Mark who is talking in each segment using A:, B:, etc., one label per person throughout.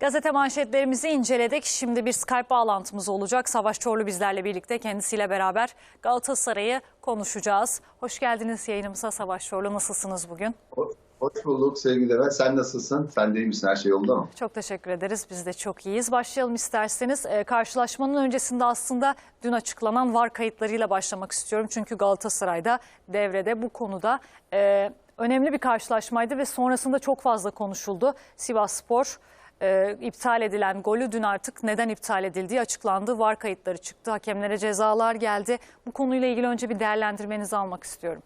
A: Gazete manşetlerimizi inceledik. Şimdi bir Skype bağlantımız olacak. Savaş Çorlu bizlerle birlikte kendisiyle beraber Galatasaray'ı konuşacağız. Hoş geldiniz yayınımıza Savaş Çorlu. Nasılsınız bugün?
B: Hoş bulduk sevgili Levent. Sen nasılsın? Sen de iyi misin? Her şey yolunda mı?
A: Çok teşekkür ederiz. Biz de çok iyiyiz. Başlayalım isterseniz. Ee, karşılaşmanın öncesinde aslında dün açıklanan VAR kayıtlarıyla başlamak istiyorum. Çünkü Galatasaray'da devrede bu konuda e, önemli bir karşılaşmaydı ve sonrasında çok fazla konuşuldu. Sivas Spor e, iptal edilen golü dün artık neden iptal edildiği açıklandı. VAR kayıtları çıktı. Hakemlere cezalar geldi. Bu konuyla ilgili önce bir değerlendirmenizi almak istiyorum.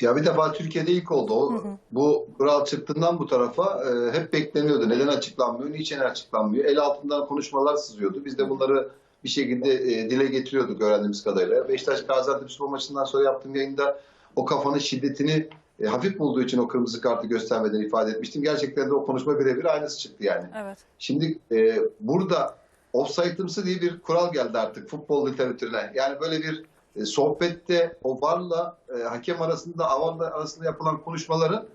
B: Ya bir defa Türkiye'de ilk oldu. O, Bu kural çıktığından bu tarafa e, hep bekleniyordu. Neden açıklanmıyor, niçin açıklanmıyor? El altından konuşmalar sızıyordu. Biz de bunları bir şekilde e, dile getiriyorduk öğrendiğimiz kadarıyla. Beşiktaş Gaziantep Spor maçından sonra yaptığım yayında o kafanın şiddetini e, hafif bulduğu için o kırmızı kartı göstermeden ifade etmiştim. Gerçekten de o konuşma birebir aynısı çıktı yani.
A: Evet.
B: Şimdi e, burada offside'ımsı diye bir kural geldi artık futbol literatürüne. Yani böyle bir e, sohbette o varla e, hakem arasında avarla arasında yapılan konuşmaların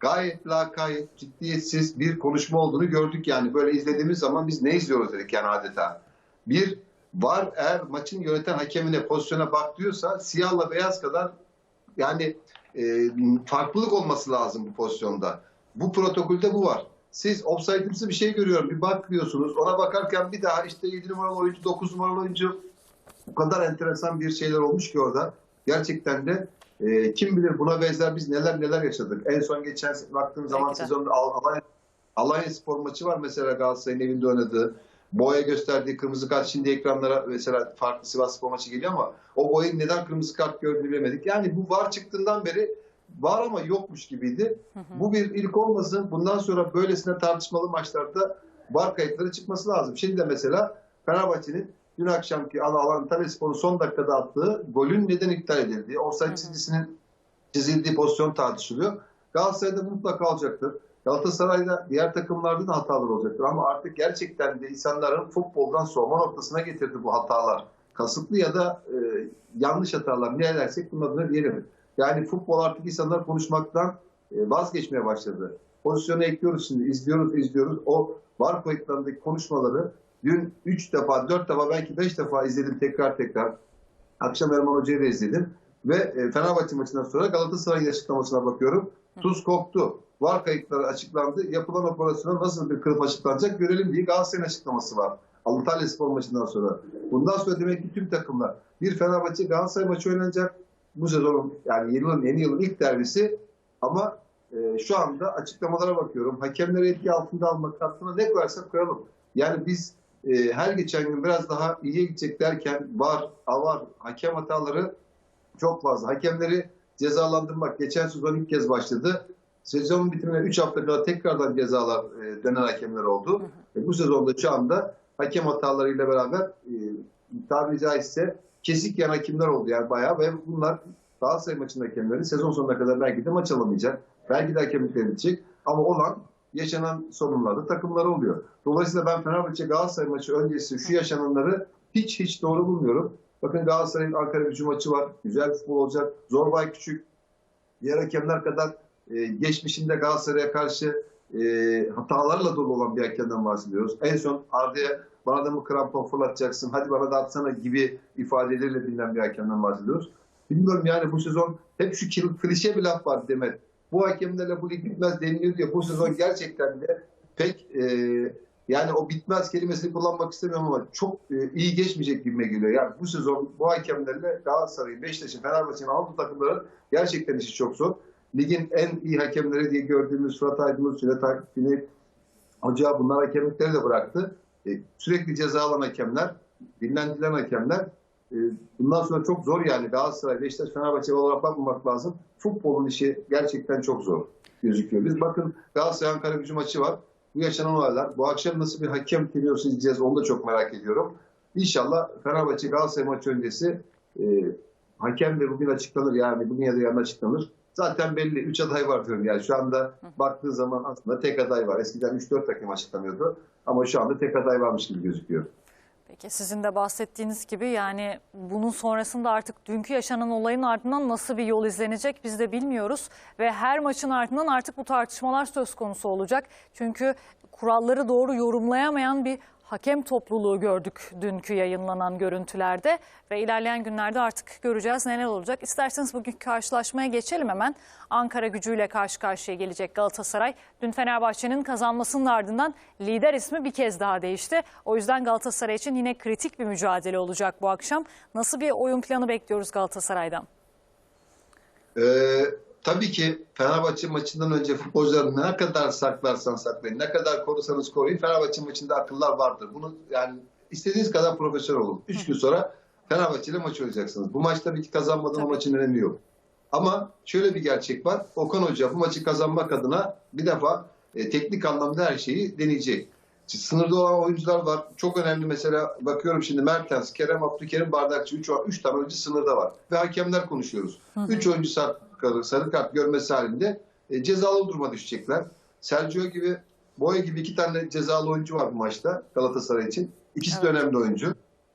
B: gayet lakayt, ciddiyetsiz bir konuşma olduğunu gördük yani. Böyle izlediğimiz zaman biz ne izliyoruz dedik yani adeta. Bir var eğer maçın yöneten hakemine pozisyona bak diyorsa siyahla beyaz kadar yani e, farklılık olması lazım bu pozisyonda. Bu protokolde bu var. Siz offside'ımsı bir şey görüyorum. Bir bak diyorsunuz. Ona bakarken bir daha işte 7 numaralı oyuncu, 9 numaralı oyuncu o kadar enteresan bir şeyler olmuş ki orada. Gerçekten de e, kim bilir buna benzer biz neler neler yaşadık. En son geçen baktığım zaman
A: de.
B: sezonda Al- Alanya, Alanya Spor maçı var mesela Galatasaray'ın evinde oynadığı. Boya gösterdiği kırmızı kart şimdi ekranlara mesela farklı Sivas Spor maçı geliyor ama o boyanın neden kırmızı kart gördüğünü bilemedik. Yani bu var çıktığından beri var ama yokmuş gibiydi. Bu bir ilk olmasın. Bundan sonra böylesine tartışmalı maçlarda var kayıtları çıkması lazım. Şimdi de mesela Fenerbahçe'nin dün akşamki Antalya Spor'un son dakikada attığı golün neden iptal edildiği, offside çizgisinin çizildiği pozisyon tartışılıyor. Galatasaray'da mutlaka olacaktır. Galatasaray'da diğer takımlarda da hatalar olacaktır. Ama artık gerçekten de insanların futboldan soğuma noktasına getirdi bu hatalar. Kasıtlı ya da e, yanlış hatalar ne dersek bunun adına diyelim. Yani futbol artık insanlar konuşmaktan e, vazgeçmeye başladı. Pozisyonu ekliyoruz şimdi, izliyoruz, izliyoruz. O var kayıtlarındaki konuşmaları dün 3 defa, 4 defa, belki 5 defa izledim tekrar tekrar. Akşam Erman Hoca'yı da izledim. Ve e, Fenerbahçe maçından sonra Galatasaray'ın açıklamasına bakıyorum. Tuz koktu. Var kayıtları açıklandı. Yapılan operasyona nasıl bir kılıf açıklanacak görelim diye Galatasaray'ın açıklaması var. Antalya Spor maçından sonra. Bundan sonra demek ki tüm takımlar bir Fenerbahçe Galatasaray maçı oynanacak. Bu sezonun yani yeni yılın, yeni yılın ilk derbisi ama e, şu anda açıklamalara bakıyorum. Hakemleri etki altında almak hattına ne koyarsak koyalım. Yani biz e, her geçen gün biraz daha iyiye gidecek derken var, avar, hakem hataları çok fazla. Hakemleri cezalandırmak geçen sezon ilk kez başladı. Sezonun bitimine 3 hafta kala tekrardan cezalar e, dönen hakemler oldu. E, bu sezonda şu anda hakem hatalarıyla beraber e, tabiri caizse kesik yan hakemler oldu yani bayağı ve bunlar Galatasaray maçının hakemleri sezon sonuna kadar belki de maç alamayacak. Belki de hakemlikleri bitecek. Ama olan yaşanan sorunlarda takımları oluyor. Dolayısıyla ben Fenerbahçe Galatasaray maçı öncesi şu yaşananları hiç hiç doğru bulmuyorum. Bakın Galatasaray'ın Ankara gücü maçı var. Güzel futbol olacak. Zorbay Küçük diğer hakemler kadar e, geçmişinde Galatasaray'a karşı e, hatalarla dolu olan bir hakemden bahsediyoruz. En son Arda'ya bana da mı krampon fırlatacaksın, hadi bana da atsana gibi ifadeleriyle bilinen bir hakemden bahsediyoruz. Bilmiyorum yani bu sezon hep şu klişe bir laf var Demet. Bu hakemlerle bu lig bitmez deniliyor diye bu sezon gerçekten de pek e, yani o bitmez kelimesini kullanmak istemiyorum ama çok e, iyi geçmeyecek gibime geliyor. Yani bu sezon bu hakemlerle Galatasaray'ın, Beşiktaş'ın, Fenerbahçe'nin, Avrupa takımların gerçekten işi çok zor. Ligin en iyi hakemleri diye gördüğümüz Fırat Aydınus, Süre Takipini, Hoca bunlar hakemlikleri de bıraktı. E, sürekli ceza alan hakemler, dinlendirilen hakemler. E, bundan sonra çok zor yani Galatasaray, Beşiktaş, Fenerbahçe olarak bakmamak lazım. Futbolun işi gerçekten çok zor gözüküyor. Biz bakın Galatasaray Ankara gücü maçı var. Bu yaşanan olaylar. Bu akşam nasıl bir hakem teliyorsa izleyeceğiz onu da çok merak ediyorum. İnşallah Fenerbahçe Galatasaray maçı öncesi e, hakem de bugün açıklanır yani bugün ya da yarın açıklanır. Zaten belli 3 aday var diyorum yani şu anda baktığı zaman aslında tek aday var. Eskiden 3-4 hakem açıklanıyordu ama şu anda tek aday varmış gibi gözüküyor.
A: Peki sizin de bahsettiğiniz gibi yani bunun sonrasında artık dünkü yaşanan olayın ardından nasıl bir yol izlenecek biz de bilmiyoruz. Ve her maçın ardından artık bu tartışmalar söz konusu olacak. Çünkü kuralları doğru yorumlayamayan bir hakem topluluğu gördük dünkü yayınlanan görüntülerde. Ve ilerleyen günlerde artık göreceğiz neler olacak. İsterseniz bugünkü karşılaşmaya geçelim hemen. Ankara gücüyle karşı karşıya gelecek Galatasaray. Dün Fenerbahçe'nin kazanmasının ardından lider ismi bir kez daha değişti. O yüzden Galatasaray için yine kritik bir mücadele olacak bu akşam. Nasıl bir oyun planı bekliyoruz Galatasaray'dan?
B: Ee, tabii ki Fenerbahçe maçından önce futbolcuları ne kadar saklarsan saklayın, ne kadar korusanız koruyun Fenerbahçe maçında akıllar vardır. Bunu yani istediğiniz kadar profesyonel olun. Üç gün sonra Fenerbahçe ile maç oynayacaksınız. Bu maç tabii ki kazanmadan o maçın önemi yok. Ama şöyle bir gerçek var. Okan Hoca bu maçı kazanmak adına bir defa e, teknik anlamda her şeyi deneyecek. Sınırda olan oyuncular var. Çok önemli mesela bakıyorum şimdi Mertens, Kerem Abdülkerim Bardakçı 3 var. 3 tane oyuncu sınırda var. Ve hakemler konuşuyoruz. 3 oyuncu sarı, sarı kart görmesi halinde e, cezalı duruma düşecekler. Sergio gibi, Boya gibi iki tane cezalı oyuncu var bu maçta Galatasaray için. İkisi de
A: Evet.
B: önemli oyuncu.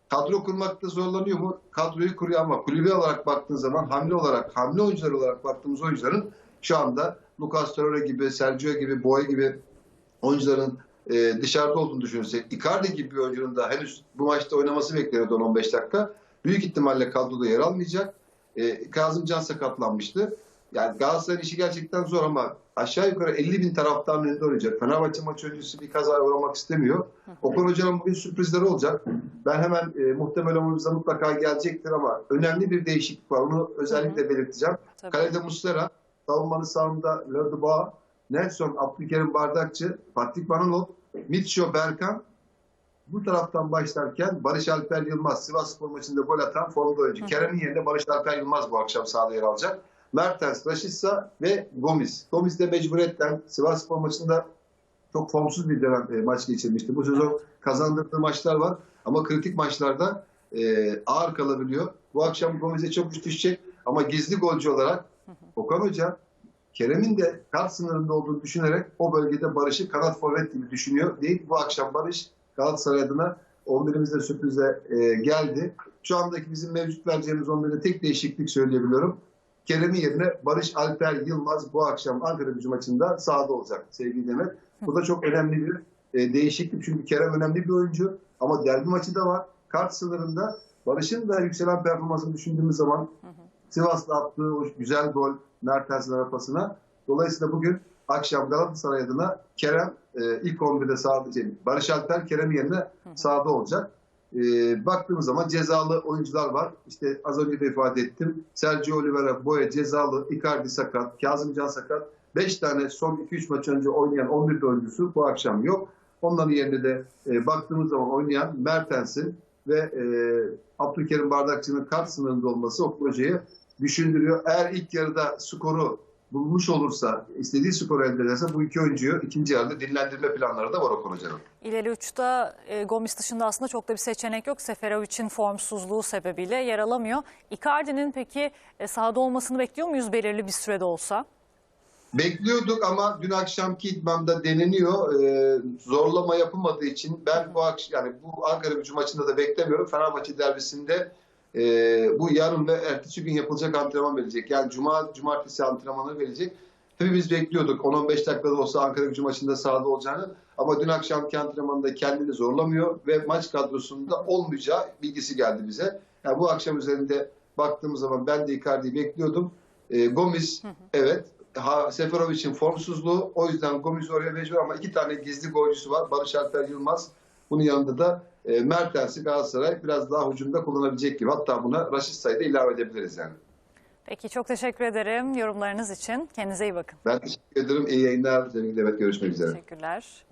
B: Kadro kurmakta zorlanıyor mu? Kadroyu kuruyor ama kulübe olarak baktığın zaman hamle olarak, hamle oyuncuları olarak baktığımız oyuncuların şu anda Lucas Torreira gibi, Sergio gibi, Boya gibi oyuncuların e, dışarıda olduğunu düşünürsek, Icardi gibi bir oyuncunun da henüz bu maçta oynaması bekleniyordu 10-15 dakika. Büyük ihtimalle kadroda yer almayacak. E, Kazım Can sakatlanmıştı. Yani Galatasaray'ın işi gerçekten zor ama aşağı yukarı 50 bin taraftarın önünde oynayacak. Fenerbahçe maçı öncesi bir kazaya uğramak istemiyor. Okan Hoca'nın bugün sürprizleri olacak. Ben hemen e, muhtemelen oyunumuza mutlaka gelecektir ama önemli bir değişiklik var. Onu özellikle belirteceğim.
A: Tabii.
B: Kalede Muslera, savunmanın sağında Lörduba, Nelson, Abdülkerim Bardakçı, Patrick Manolov, Mitcho Berkan. Bu taraftan başlarken Barış Alper Yılmaz, Sivas Spor maçında gol atan formda oyuncu. Kerem'in yerine Barış Alper Yılmaz bu akşam sahada yer alacak. Mertens, Raşitsa ve Gomis. Gomis de mecburiyetten Sivas Spor maçında çok formsuz bir dönem e, maç geçirmişti. Bu sezon kazandırdığı maçlar var ama kritik maçlarda e, ağır kalabiliyor. Bu akşam Gomis'e çok üst düşecek ama gizli golcü olarak Okan Hoca Kerem'in de kart sınırında olduğunu düşünerek o bölgede Barış'ı kanat forvet gibi düşünüyor. Değil bu akşam Barış Galatasaray adına 11'imizde sürprize e, geldi. Şu andaki bizim mevcut vereceğimiz 11'de tek değişiklik söyleyebiliyorum. Kerem'in yerine Barış Alper Yılmaz bu akşam Ankara gücü maçında sahada olacak sevgili Demet. Bu da çok önemli bir e, değişiklik çünkü Kerem önemli bir oyuncu ama derbi maçı da var. Kart sınırında Barış'ın da yükselen performansını düşündüğümüz zaman Sivas'ta attığı o güzel gol Mertens'in arapasına. Dolayısıyla bugün akşam Galatasaray adına Kerem e, ilk 11'de sahada, şey, Barış Alper Kerem yerine sahada olacak. E, baktığımız zaman cezalı oyuncular var. İşte az önce de ifade ettim. Sergio Oliveira, Boya cezalı, Icardi sakat, Kazımcan sakat. 5 tane son 2-3 maç önce oynayan 11 oyuncusu bu akşam yok. Onların yerine de e, baktığımız zaman oynayan Mertens'in ve e, Abdülkerim Bardakçı'nın kart sınırında olması o projeyi düşündürüyor. Eğer ilk yarıda skoru bulmuş olursa, istediği skoru elde ederse bu iki oyuncuyu ikinci yarıda dinlendirme planları da var Okan Hoca'nın.
A: İleri uçta e, Gomis dışında aslında çok da bir seçenek yok. Seferovic'in formsuzluğu sebebiyle yer alamıyor. Icardi'nin peki e, sahada olmasını bekliyor muyuz belirli bir sürede olsa?
B: Bekliyorduk ama dün akşamki idmanda deneniyor. Ee, zorlama yapılmadığı için ben bu akşam yani bu Ankara gücü maçında da beklemiyorum. Fenerbahçe derbisinde e, bu yarın ve ertesi gün yapılacak antrenman verecek. Yani cuma cumartesi antrenmanı verecek. Tabii biz bekliyorduk 10-15 dakikada olsa Ankara gücü maçında sahada olacağını ama dün akşamki antrenmanda kendini zorlamıyor ve maç kadrosunda olmayacağı bilgisi geldi bize. Yani bu akşam üzerinde baktığımız zaman ben de Icardi'yi bekliyordum. Ee, Gomis evet ha, Seferovic'in formsuzluğu. O yüzden Gomis oraya mecbur ama iki tane gizli golcüsü var. Barış Alper Yılmaz. Bunun yanında da e, Mertens'i Galatasaray biraz daha hücumda kullanabilecek gibi. Hatta buna Raşit Say'da ilave edebiliriz yani.
A: Peki çok teşekkür ederim yorumlarınız için. Kendinize iyi bakın.
B: Ben teşekkür ederim. İyi yayınlar. Sevgili Demet görüşmek üzere.
A: Teşekkürler.